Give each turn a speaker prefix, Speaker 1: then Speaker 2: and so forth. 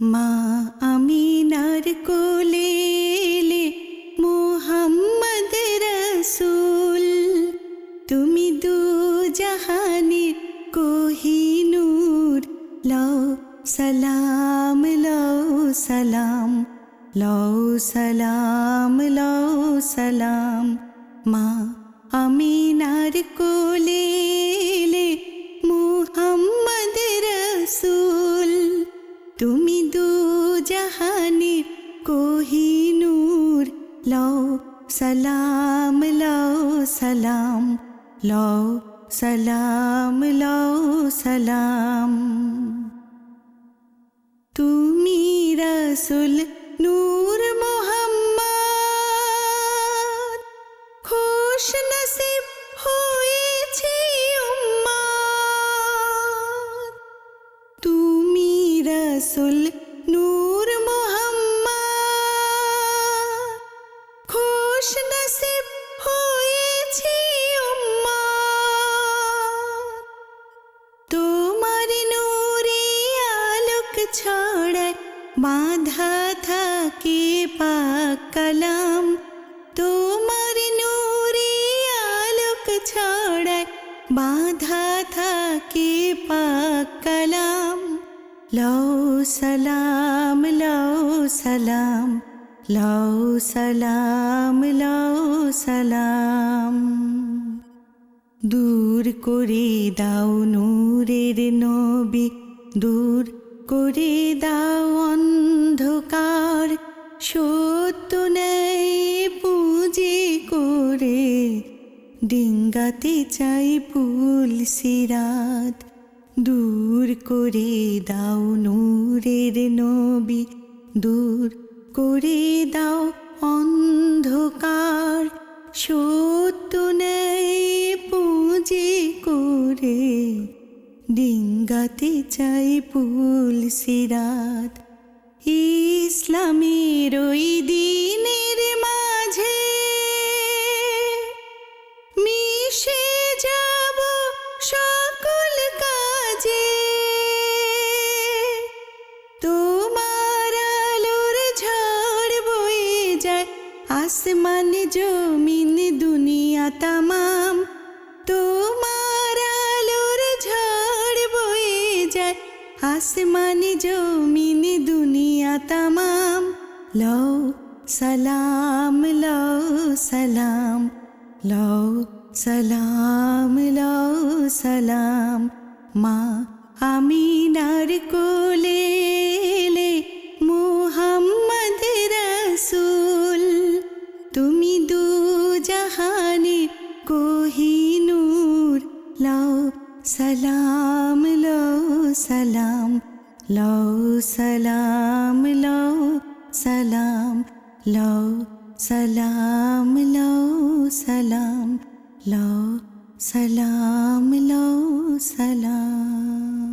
Speaker 1: মা আমিনার কোলে এলে মোহাম্মদ রসুল তুমি দু জাহানের কোহিনূর লও সালাম লও সালাম লও সালাম লও সালাম মা আমিনার কোলে এলে لو সালাম لو সালাম لو সালাম لو সালাম। তুমি রসুল নূর মোহাম্মদ, খুশ নসিব হয়েছে তুমি রসুল ছড়ায় বাঁধা থাকে পাক কালাম তোমার নূরে আলোক ছড়ায় বাঁধা থাকে পাক কালাম লও সালাম লও সালাম লও সালাম লও সালাম দূর করে দাও নূরের নবী দূর করে দাও অন্ধকার, সত্য নেই পুঁজি করে। ডিঙ্গাতে চাই ফুল সিরাত, দূর করে দাও নূরের নবী, দূর করে দাও অন্ধকার, সত্য নেই ডিঙ্গাতে চাই ফুল সিরাত। ইসলামের ওই দিনের মাঝে মিশে যাব সকল কাজে। তোমার আলোর ঝড় বয়ে যায়, আসমান জমিন দুনিয়া তামাম। তোমার যায়। আসমান জমিন দুনিয়া তামাম। লও সালাম লও সালাম লও সালাম লও সালাম। মা আমিনার কোলে এলে মুহাম্মদ রসুল। তুমি দু জাহানে কোহিনূর লও সালাম سلام لو سلام لو سلام لو سلام لو سلام لو سلام لو سلام۔